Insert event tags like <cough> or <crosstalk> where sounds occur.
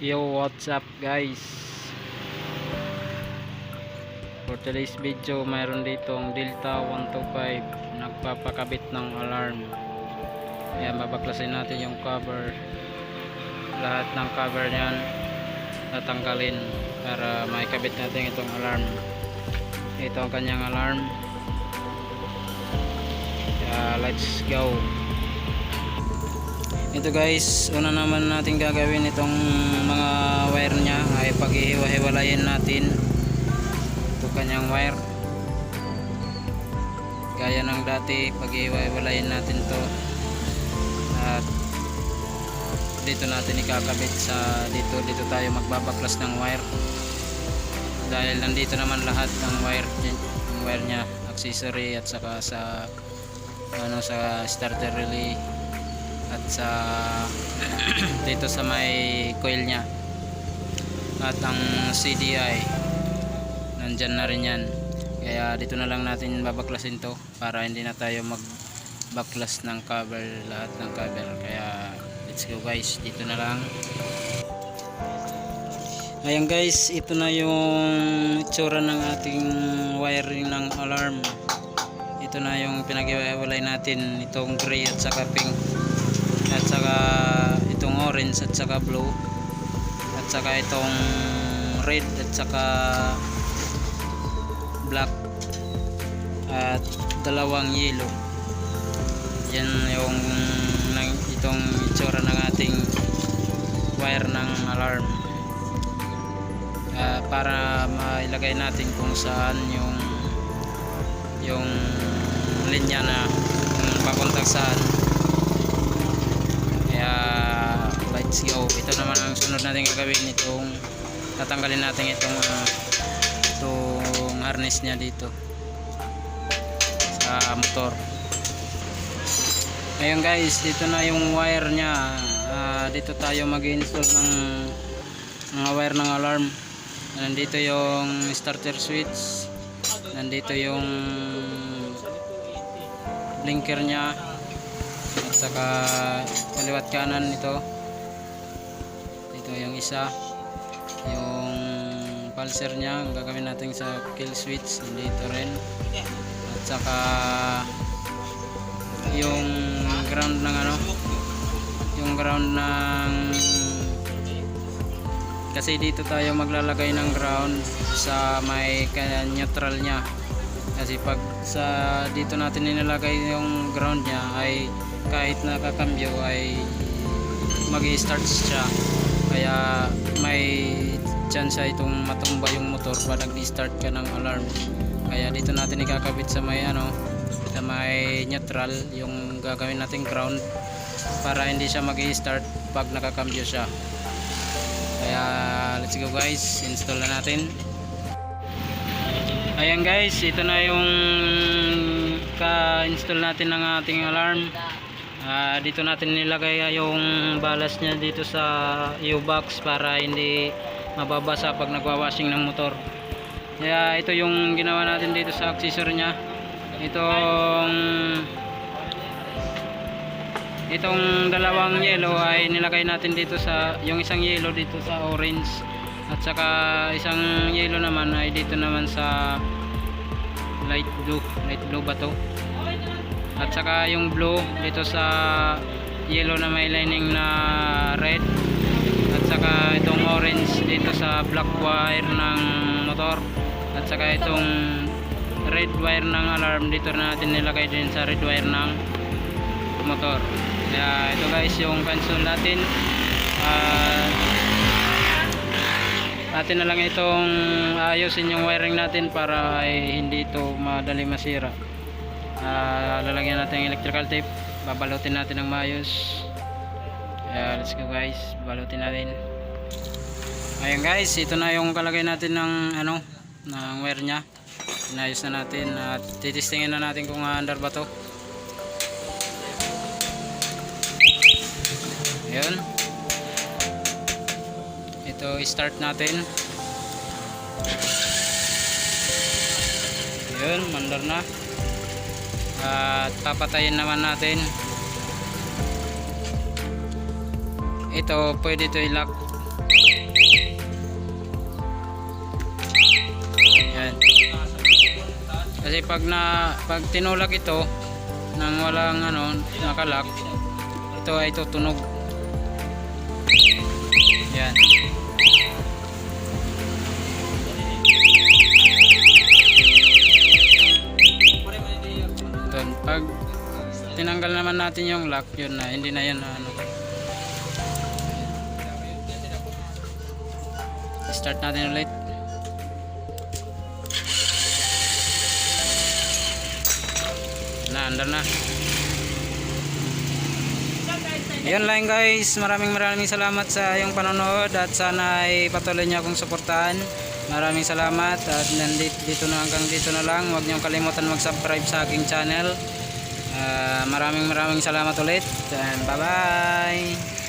Yo, what's up guys? For today's video, mayroon dito ang Delta 125 nagpapakabit ng alarm. Ayan, babaklasin natin yung cover. Lahat ng cover niyan tatanggalin para maikabit natin itong alarm. Ito ang kanyang alarm. Kaya, let's go. Ito guys, una naman natin gagawin itong mga wire niya ay paghihiwa-hiwalayin natin. Ito kanyang wire. Gaya ng dati, paghihiwa-hiwalayin natin to. At dito natin ikakabit sa dito dito tayo magbabaklas ng wire. Dahil nandito naman lahat ng wire yung wire niya, accessory at saka sa ano sa starter relay sa <clears throat> dito sa may coil niya. At ang CDI nandyan na rin yan. Kaya dito na lang natin babaklasin to para hindi na tayo mag baklas ng cover lahat ng cover kaya let's go guys dito na lang. Ayan guys ito na yung itsura ng ating wiring ng alarm. Ito na yung pinag-iwalay natin itong gray at saka pink at saka itong orange at saka blue. At saka itong red at saka black. At dalawang yellow. Yan yung itong itsura ng ating wire ng alarm. Ah, para mailagay natin kung saan yung yung linya na kung papunta saan kaya let's go. Ito naman ang sunod natin gagawin itong tatanggalin natin itong ah, itong harness niya dito. Sa motor. Ngayon guys dito na yung wire niya. Ah, dito tayo mag install ng mga wire ng alarm. Nandito yung starter switch. Nandito yung blinker niya saka kaliwat kanan ito ito yung isa. Yung pulser niya ang gagawin natin sa kill switch nandito rin. At saka yung ground ng ano yung ground ng kasi dito tayo maglalagay ng ground sa may neutral niya. Kasi pag sa dito natin nilalagay yung ground niya ay kahit nakakambyo ay mag start siya. Kaya may chance itong matumba yung motor pag nag-start ka ng alarm. Kaya dito natin ikakabit sa may ano sa may neutral yung gagawin natin ground para hindi siya mag start pag nakakambyo siya. Kaya let's go guys install na natin. Ayan guys ito na yung ka-install natin ng ating alarm Ah, dito natin nilagay yung balas niya dito sa U-box para hindi mababasa pag nagwawashing ng motor. Kaya ito yung ginawa natin dito sa accessory niya. Itong itong dalawang yellow ay nilagay natin dito sa yung isang yellow dito sa orange at saka isang yellow naman ay dito naman sa light blue light blue ba to at saka yung blue dito sa yellow na may lining na red. At saka itong orange dito sa black wire ng motor. At saka itong red wire ng alarm dito na natin nilagay din sa red wire ng motor. Kaya ito guys yung console natin. Ah, atin na lang itong ayusin yung wiring natin para ay hindi ito madali masira Ah, lalagyan natin yung electrical tape. Babalutin natin ng maayos. Kaya let's go guys. Balutin natin. Ayun guys. Ito na yung kalagay natin ng ano ng wire nya inayos na natin at titistingin na natin kung under ba to. Ayun. Ito start natin. Ayun, mandar na at papatayin naman natin. Ito pwede ito ilock. Yan kasi pag na pag tinulak ito nang walang ano nakalock ito ay tutunog. Natin yung lock, yun na, hindi na yan na ano. Start natin ulit. Na, andar na. Ayun lang guys, maraming maraming salamat sa iyong panonood at sana ay patuloy niyo akong suportahan. Maraming salamat at nandito dito na hanggang dito na lang. Huwag niyong kalimutan mag-subscribe sa aking channel. Ah, maraming maraming salamat ulit. And bye-bye.